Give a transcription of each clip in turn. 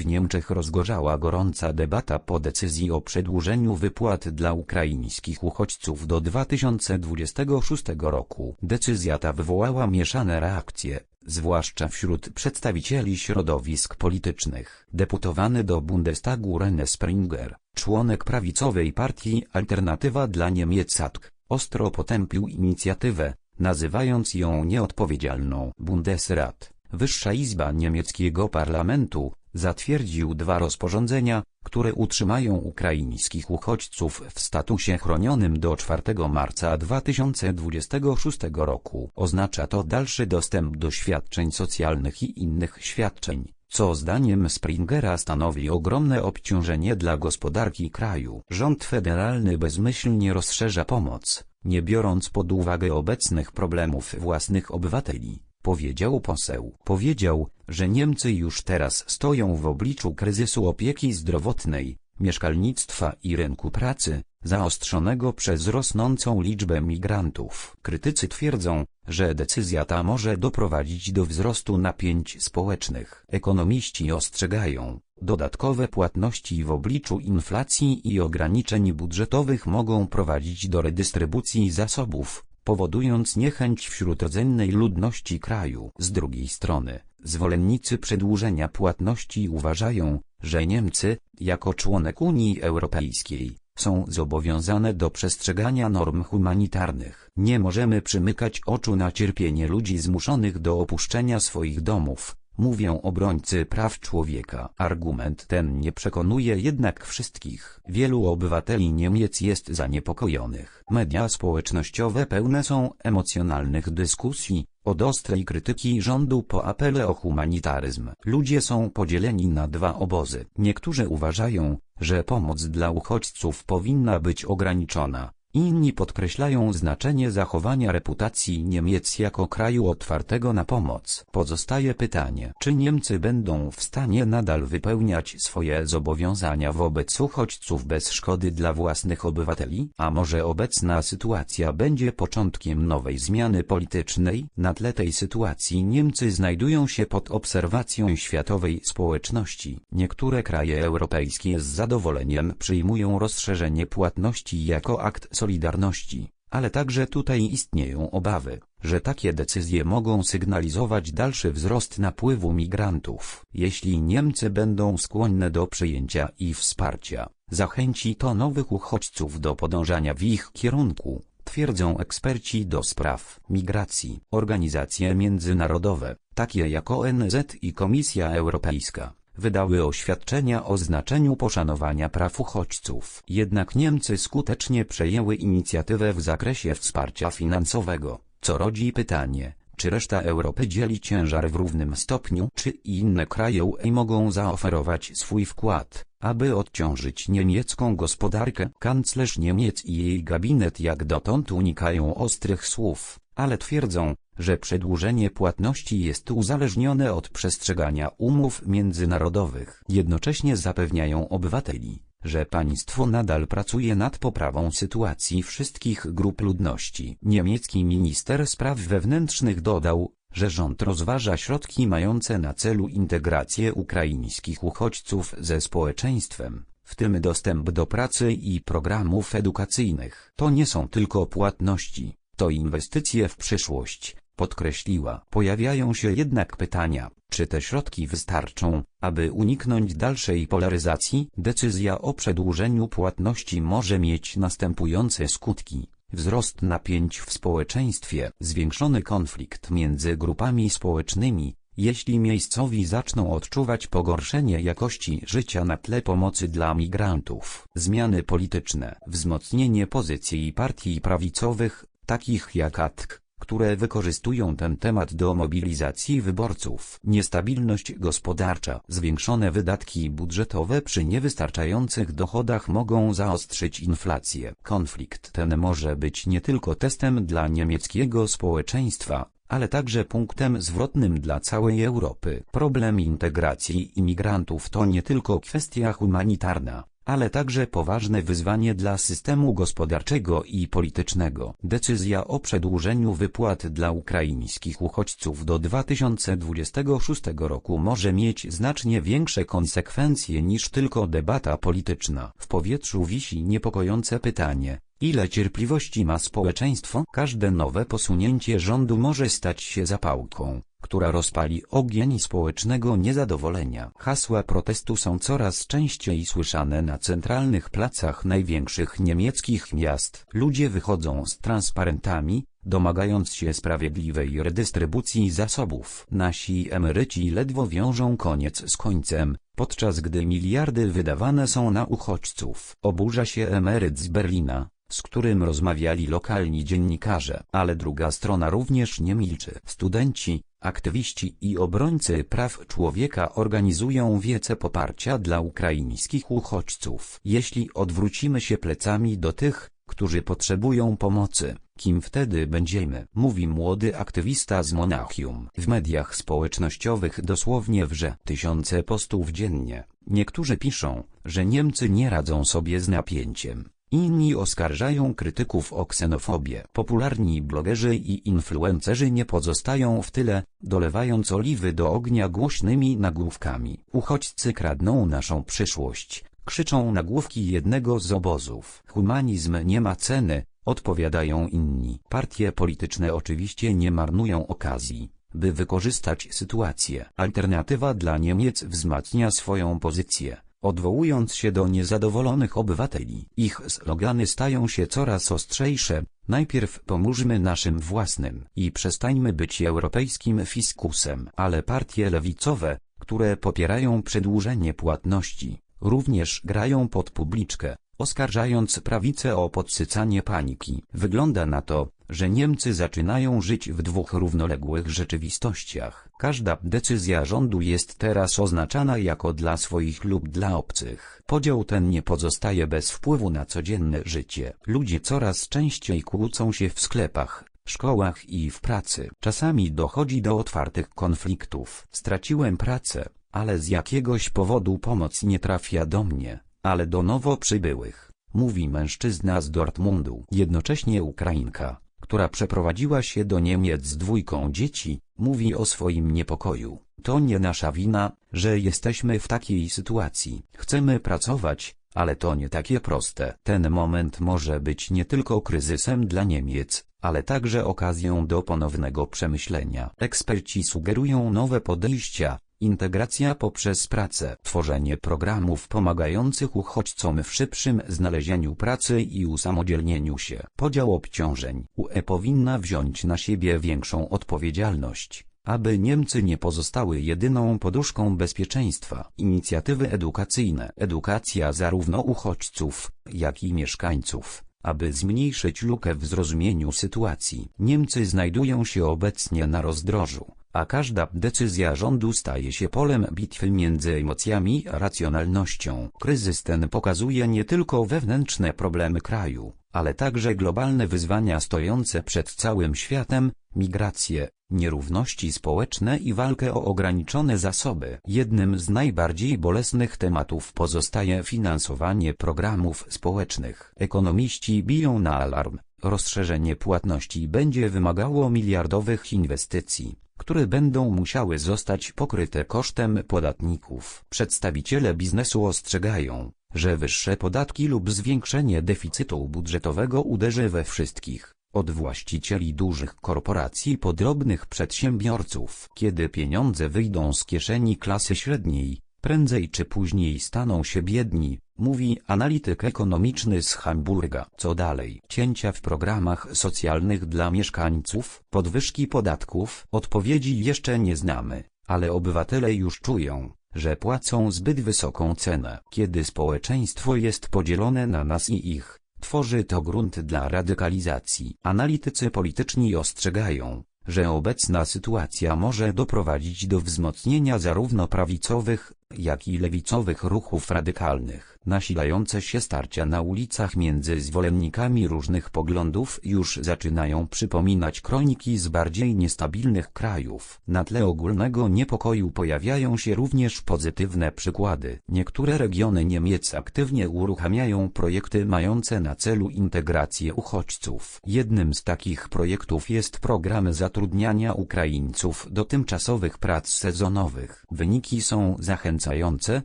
W Niemczech rozgorzała gorąca debata po decyzji o przedłużeniu wypłat dla ukraińskich uchodźców do 2026 roku. Decyzja ta wywołała mieszane reakcje, zwłaszcza wśród przedstawicieli środowisk politycznych. Deputowany do Bundestagu Rene Springer, członek prawicowej partii Alternatywa dla Niemiec SATK, ostro potępił inicjatywę, nazywając ją nieodpowiedzialną. Bundesrat, wyższa izba niemieckiego parlamentu, zatwierdził dwa rozporządzenia, które utrzymają ukraińskich uchodźców w statusie chronionym do 4 marca 2026 roku. Oznacza to dalszy dostęp do świadczeń socjalnych i innych świadczeń, co zdaniem Springera stanowi ogromne obciążenie dla gospodarki kraju. Rząd federalny bezmyślnie rozszerza pomoc, nie biorąc pod uwagę obecnych problemów własnych obywateli. Powiedział poseł. Powiedział, że Niemcy już teraz stoją w obliczu kryzysu opieki zdrowotnej, mieszkalnictwa i rynku pracy, zaostrzonego przez rosnącą liczbę migrantów. Krytycy twierdzą, że decyzja ta może doprowadzić do wzrostu napięć społecznych. Ekonomiści ostrzegają, dodatkowe płatności w obliczu inflacji i ograniczeń budżetowych mogą prowadzić do redystrybucji zasobów, powodując niechęć wśród rdzennej ludności kraju. Z drugiej strony, zwolennicy przedłużenia płatności uważają, że Niemcy, jako członek Unii Europejskiej, są zobowiązane do przestrzegania norm humanitarnych. Nie możemy przymykać oczu na cierpienie ludzi zmuszonych do opuszczenia swoich domów, mówią obrońcy praw człowieka. Argument ten nie przekonuje jednak wszystkich. Wielu obywateli Niemiec jest zaniepokojonych. Media społecznościowe pełne są emocjonalnych dyskusji, od ostrej krytyki rządu po apele o humanitaryzm. Ludzie są podzieleni na dwa obozy. Niektórzy uważają, że pomoc dla uchodźców powinna być ograniczona, Inni podkreślają znaczenie zachowania reputacji Niemiec jako kraju otwartego na pomoc. Pozostaje pytanie, czy Niemcy będą w stanie nadal wypełniać swoje zobowiązania wobec uchodźców bez szkody dla własnych obywateli? A może obecna sytuacja będzie początkiem nowej zmiany politycznej? Na tle tej sytuacji Niemcy znajdują się pod obserwacją światowej społeczności. Niektóre kraje europejskie z zadowoleniem przyjmują rozszerzenie płatności jako akt Solidarności, ale także tutaj istnieją obawy, że takie decyzje mogą sygnalizować dalszy wzrost napływu migrantów. Jeśli Niemcy będą skłonne do przyjęcia i wsparcia, zachęci to nowych uchodźców do podążania w ich kierunku, twierdzą eksperci do spraw migracji. Organizacje międzynarodowe, takie jak ONZ i Komisja Europejska, wydały oświadczenia o znaczeniu poszanowania praw uchodźców. Jednak Niemcy skutecznie przejęły inicjatywę w zakresie wsparcia finansowego, co rodzi pytanie, czy reszta Europy dzieli ciężar w równym stopniu, czy inne kraje UE mogą zaoferować swój wkład, aby odciążyć niemiecką gospodarkę. Kanclerz Niemiec i jej gabinet jak dotąd unikają ostrych słów, ale twierdzą, że przedłużenie płatności jest uzależnione od przestrzegania umów międzynarodowych. Jednocześnie zapewniają obywateli, że państwo nadal pracuje nad poprawą sytuacji wszystkich grup ludności. Niemiecki minister spraw wewnętrznych dodał, że rząd rozważa środki mające na celu integrację ukraińskich uchodźców ze społeczeństwem, w tym dostęp do pracy i programów edukacyjnych. To nie są tylko płatności, to inwestycje w przyszłość, podkreśliła. Pojawiają się jednak pytania, czy te środki wystarczą, aby uniknąć dalszej polaryzacji? Decyzja o przedłużeniu płatności może mieć następujące skutki. Wzrost napięć w społeczeństwie, zwiększony konflikt między grupami społecznymi, jeśli miejscowi zaczną odczuwać pogorszenie jakości życia na tle pomocy dla migrantów, zmiany polityczne, wzmocnienie pozycji partii prawicowych, takich jak ATK, które wykorzystują ten temat do mobilizacji wyborców. Niestabilność gospodarcza, zwiększone wydatki budżetowe przy niewystarczających dochodach mogą zaostrzyć inflację. Konflikt ten może być nie tylko testem dla niemieckiego społeczeństwa, ale także punktem zwrotnym dla całej Europy. Problem integracji imigrantów to nie tylko kwestia humanitarna, ale także poważne wyzwanie dla systemu gospodarczego i politycznego. Decyzja o przedłużeniu wypłat dla ukraińskich uchodźców do 2026 roku może mieć znacznie większe konsekwencje niż tylko debata polityczna. W powietrzu wisi niepokojące pytanie, Ile cierpliwości ma społeczeństwo? Każde nowe posunięcie rządu może stać się zapałką, która rozpali ogień społecznego niezadowolenia. Hasła protestu są coraz częściej słyszane na centralnych placach największych niemieckich miast. Ludzie wychodzą z transparentami, domagając się sprawiedliwej redystrybucji zasobów. Nasi emeryci ledwo wiążą koniec z końcem, podczas gdy miliardy wydawane są na uchodźców. Oburza się emeryt z Berlina, z którym rozmawiali lokalni dziennikarze, ale druga strona również nie milczy. Studenci, aktywiści i obrońcy praw człowieka organizują wiece poparcia dla ukraińskich uchodźców. Jeśli odwrócimy się plecami do tych, którzy potrzebują pomocy, kim wtedy będziemy? Mówi młody aktywista z Monachium. W mediach społecznościowych dosłownie wrze tysiące postów dziennie. Niektórzy piszą, że Niemcy nie radzą sobie z napięciem. Inni oskarżają krytyków o ksenofobię. Popularni blogerzy i influencerzy nie pozostają w tyle, dolewając oliwy do ognia głośnymi nagłówkami. Uchodźcy kradną naszą przyszłość, krzyczą nagłówki jednego z obozów. Humanizm nie ma ceny, odpowiadają inni. Partie polityczne oczywiście nie marnują okazji by wykorzystać sytuację. Alternatywa dla Niemiec wzmacnia swoją pozycję odwołując się do niezadowolonych obywateli. Ich slogany stają się coraz ostrzejsze, najpierw pomóżmy naszym własnym i przestańmy być europejskim fiskusem. Ale partie lewicowe, które popierają przedłużenie płatności, również grają pod publiczkę, oskarżając prawicę o podsycanie paniki. Wygląda na to, że Niemcy zaczynają żyć w dwóch równoległych rzeczywistościach. Każda decyzja rządu jest teraz oznaczana jako dla swoich lub dla obcych. Podział ten nie pozostaje bez wpływu na codzienne życie. Ludzie coraz częściej kłócą się w sklepach, szkołach i w pracy. Czasami dochodzi do otwartych konfliktów. Straciłem pracę, ale z jakiegoś powodu pomoc nie trafia do mnie, ale do nowo przybyłych. Mówi mężczyzna z Dortmundu. Jednocześnie Ukrainka, która przeprowadziła się do Niemiec z dwójką dzieci, mówi o swoim niepokoju. To nie nasza wina, że jesteśmy w takiej sytuacji. Chcemy pracować, ale to nie takie proste. Ten moment może być nie tylko kryzysem dla Niemiec, ale także okazją do ponownego przemyślenia. Eksperci sugerują nowe podejścia, Integracja poprzez pracę, tworzenie programów pomagających uchodźcom w szybszym znalezieniu pracy i usamodzielnieniu się. Podział obciążeń. UE powinna wziąć na siebie większą odpowiedzialność, aby Niemcy nie pozostały jedyną poduszką bezpieczeństwa. Inicjatywy edukacyjne. Edukacja zarówno uchodźców, jak i mieszkańców aby zmniejszyć lukę w zrozumieniu sytuacji. Niemcy znajdują się obecnie na rozdrożu a każda decyzja rządu staje się polem bitwy między emocjami a racjonalnością. Kryzys ten pokazuje nie tylko wewnętrzne problemy kraju, ale także globalne wyzwania stojące przed całym światem, migrację, nierówności społeczne i walkę o ograniczone zasoby. Jednym z najbardziej bolesnych tematów pozostaje finansowanie programów społecznych. Ekonomiści biją na alarm. Rozszerzenie płatności będzie wymagało miliardowych inwestycji które będą musiały zostać pokryte kosztem podatników. Przedstawiciele biznesu ostrzegają, że wyższe podatki lub zwiększenie deficytu budżetowego uderzy we wszystkich, od właścicieli dużych korporacji po drobnych przedsiębiorców. Kiedy pieniądze wyjdą z kieszeni klasy średniej, prędzej czy później staną się biedni, mówi analityk ekonomiczny z Hamburga. Co dalej? Cięcia w programach socjalnych dla mieszkańców, podwyżki podatków? Odpowiedzi jeszcze nie znamy, ale obywatele już czują, że płacą zbyt wysoką cenę. Kiedy społeczeństwo jest podzielone na nas i ich, tworzy to grunt dla radykalizacji. Analitycy polityczni ostrzegają, że obecna sytuacja może doprowadzić do wzmocnienia zarówno prawicowych, jak i lewicowych ruchów radykalnych. Nasilające się starcia na ulicach między zwolennikami różnych poglądów już zaczynają przypominać kroniki z bardziej niestabilnych krajów. Na tle ogólnego niepokoju pojawiają się również pozytywne przykłady. Niektóre regiony Niemiec aktywnie uruchamiają projekty mające na celu integrację uchodźców. Jednym z takich projektów jest program zatrudniania Ukraińców do tymczasowych prac sezonowych. Wyniki są zachęcające,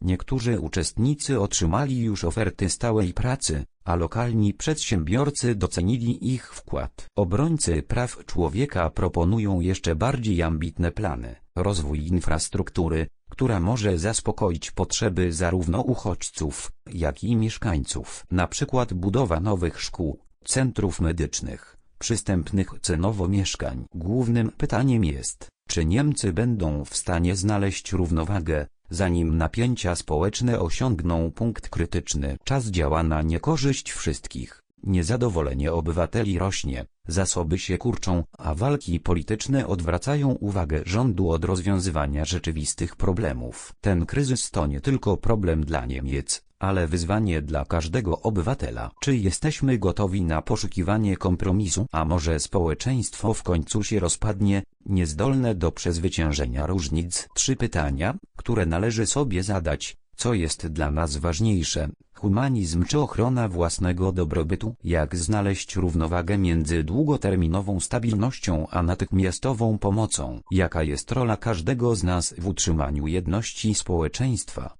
niektórzy uczestnicy otrzymali już oferty stałej pracy, a lokalni przedsiębiorcy docenili ich wkład. Obrońcy praw człowieka proponują jeszcze bardziej ambitne plany. Rozwój infrastruktury, która może zaspokoić potrzeby zarówno uchodźców, jak i mieszkańców. Na przykład budowa nowych szkół, centrów medycznych, przystępnych cenowo mieszkań. Głównym pytaniem jest, czy Niemcy będą w stanie znaleźć równowagę, zanim napięcia społeczne osiągną punkt krytyczny. Czas działa na niekorzyść wszystkich. Niezadowolenie obywateli rośnie, zasoby się kurczą, a walki polityczne odwracają uwagę rządu od rozwiązywania rzeczywistych problemów. Ten kryzys to nie tylko problem dla Niemiec, ale wyzwanie dla każdego obywatela. Czy jesteśmy gotowi na poszukiwanie kompromisu? A może społeczeństwo w końcu się rozpadnie, niezdolne do przezwyciężenia różnic? Trzy pytania, które należy sobie zadać. Co jest dla nas ważniejsze, humanizm czy ochrona własnego dobrobytu? Jak znaleźć równowagę między długoterminową stabilnością a natychmiastową pomocą? Jaka jest rola każdego z nas w utrzymaniu jedności społeczeństwa?